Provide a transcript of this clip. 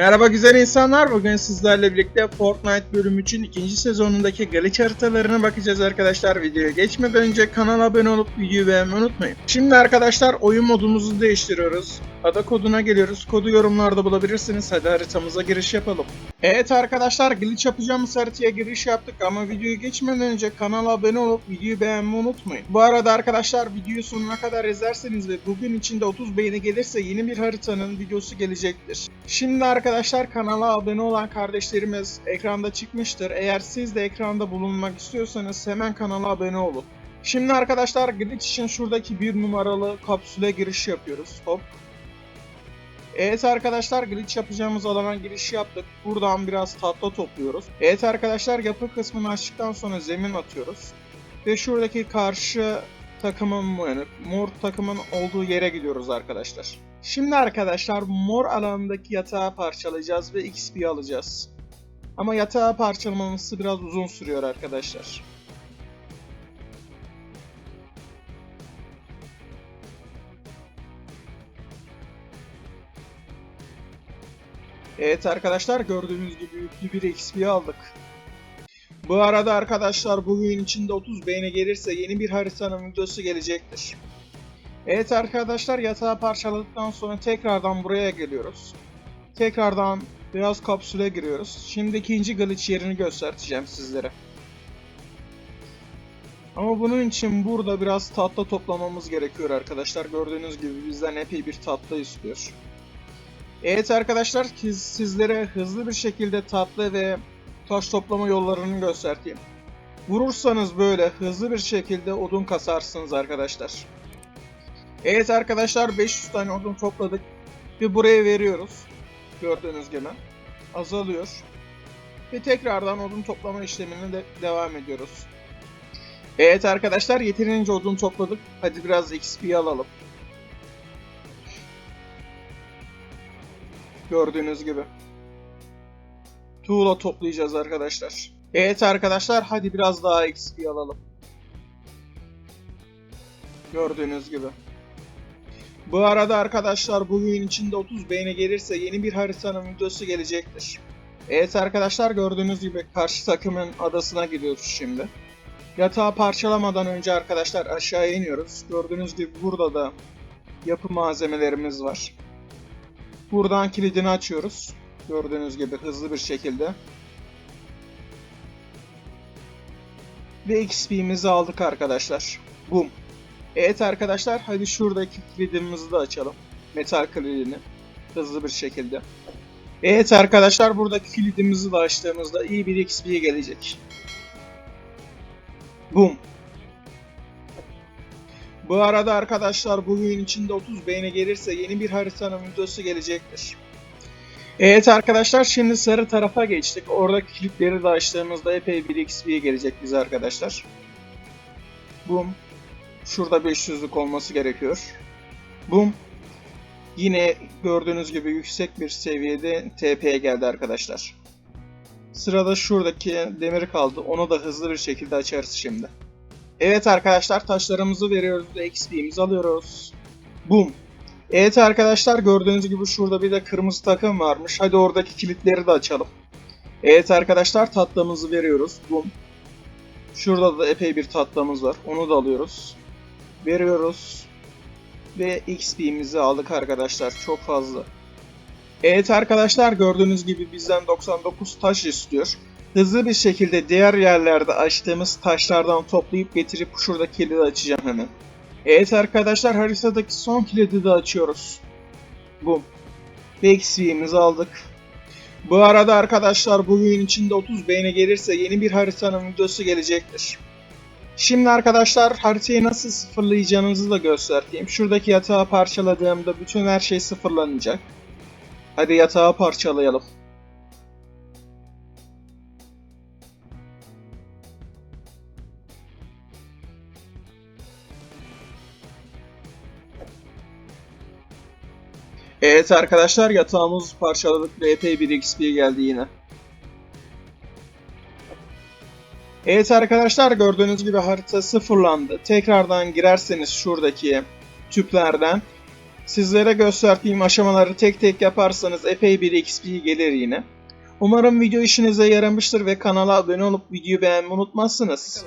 Merhaba güzel insanlar. Bugün sizlerle birlikte Fortnite bölüm 3'ün ikinci sezonundaki glitch haritalarına bakacağız arkadaşlar. Videoya geçmeden önce kanala abone olup videoyu beğenmeyi unutmayın. Şimdi arkadaşlar oyun modumuzu değiştiriyoruz. Ada koduna geliyoruz. Kodu yorumlarda bulabilirsiniz. Hadi haritamıza giriş yapalım. Evet arkadaşlar glitch yapacağımız haritaya giriş yaptık ama videoya geçmeden önce kanala abone olup videoyu beğenmeyi unutmayın. Bu arada arkadaşlar videoyu sonuna kadar izlerseniz ve bugün içinde 30 beğeni gelirse yeni bir haritanın videosu gelecektir. Şimdi arkadaşlar kanala abone olan kardeşlerimiz ekranda çıkmıştır. Eğer siz de ekranda bulunmak istiyorsanız hemen kanala abone olun. Şimdi arkadaşlar glitch için şuradaki bir numaralı kapsüle giriş yapıyoruz. Hop. Evet arkadaşlar glitch yapacağımız alana giriş yaptık. Buradan biraz tatlı topluyoruz. Evet arkadaşlar yapı kısmını açtıktan sonra zemin atıyoruz. Ve şuradaki karşı takımın yani mor takımın olduğu yere gidiyoruz arkadaşlar. Şimdi arkadaşlar mor alanındaki yatağı parçalayacağız ve XP alacağız. Ama yatağı parçalaması biraz uzun sürüyor arkadaşlar. Evet arkadaşlar gördüğünüz gibi yüklü bir XP aldık. Bu arada arkadaşlar bugün içinde 30 beğeni gelirse yeni bir haritanın videosu gelecektir. Evet arkadaşlar yatağı parçaladıktan sonra tekrardan buraya geliyoruz. Tekrardan biraz kapsüle giriyoruz. Şimdi ikinci glitch yerini göstereceğim sizlere. Ama bunun için burada biraz tatlı toplamamız gerekiyor arkadaşlar. Gördüğünüz gibi bizden epey bir tatlı istiyor. Evet arkadaşlar siz- sizlere hızlı bir şekilde tatlı ve taş toplama yollarını göstereyim. Vurursanız böyle hızlı bir şekilde odun kasarsınız arkadaşlar. Evet arkadaşlar 500 tane odun topladık ve buraya veriyoruz. Gördüğünüz gibi azalıyor. Ve tekrardan odun toplama işlemine de devam ediyoruz. Evet arkadaşlar yeterince odun topladık. Hadi biraz XP alalım. Gördüğünüz gibi. Tuğla toplayacağız arkadaşlar. Evet arkadaşlar hadi biraz daha XP alalım. Gördüğünüz gibi. Bu arada arkadaşlar bugün içinde 30 beğeni gelirse yeni bir haritanın videosu gelecektir. Evet arkadaşlar gördüğünüz gibi karşı takımın adasına gidiyoruz şimdi. Yatağı parçalamadan önce arkadaşlar aşağıya iniyoruz. Gördüğünüz gibi burada da yapı malzemelerimiz var. Buradan kilidini açıyoruz. Gördüğünüz gibi hızlı bir şekilde. Ve XP'mizi aldık arkadaşlar. Boom. Evet arkadaşlar hadi şuradaki kilidimizi de açalım. Metal kilidini. Hızlı bir şekilde. Evet arkadaşlar buradaki kilidimizi de açtığımızda iyi bir XP gelecek. Boom. Bu arada arkadaşlar bugün içinde 30 beğeni gelirse yeni bir haritanın videosu gelecektir. Evet arkadaşlar şimdi sarı tarafa geçtik. Oradaki kilitleri de açtığımızda epey bir XP gelecek bize arkadaşlar. Boom. Şurada 500'lük olması gerekiyor. Boom. Yine gördüğünüz gibi yüksek bir seviyede TP'ye geldi arkadaşlar. Sırada şuradaki demir kaldı. Onu da hızlı bir şekilde açarız şimdi. Evet arkadaşlar taşlarımızı veriyoruz ve XP'mizi alıyoruz. Boom. Evet arkadaşlar gördüğünüz gibi şurada bir de kırmızı takım varmış. Hadi oradaki kilitleri de açalım. Evet arkadaşlar tatlımızı veriyoruz. Boom. Şurada da epey bir tatlımız var. Onu da alıyoruz. Veriyoruz. Ve XP'mizi aldık arkadaşlar. Çok fazla. Evet arkadaşlar gördüğünüz gibi bizden 99 taş istiyor. Hızlı bir şekilde diğer yerlerde açtığımız taşlardan toplayıp getirip şuradaki kilidi açacağım hemen. Evet arkadaşlar haritadaki son kilidi de açıyoruz. Bu. Ve aldık. Bu arada arkadaşlar bugün içinde 30 beğeni gelirse yeni bir haritanın videosu gelecektir. Şimdi arkadaşlar haritayı nasıl sıfırlayacağınızı da göstereyim. Şuradaki yatağı parçaladığımda bütün her şey sıfırlanacak. Hadi yatağı parçalayalım. Evet arkadaşlar yatağımızı parçaladık epey bir XP geldi yine. Evet arkadaşlar gördüğünüz gibi harita sıfırlandı. Tekrardan girerseniz şuradaki tüplerden Sizlere gösterdiğim aşamaları tek tek yaparsanız epey bir XP gelir yine. Umarım video işinize yaramıştır ve kanala abone olup videoyu beğenmeyi unutmazsınız.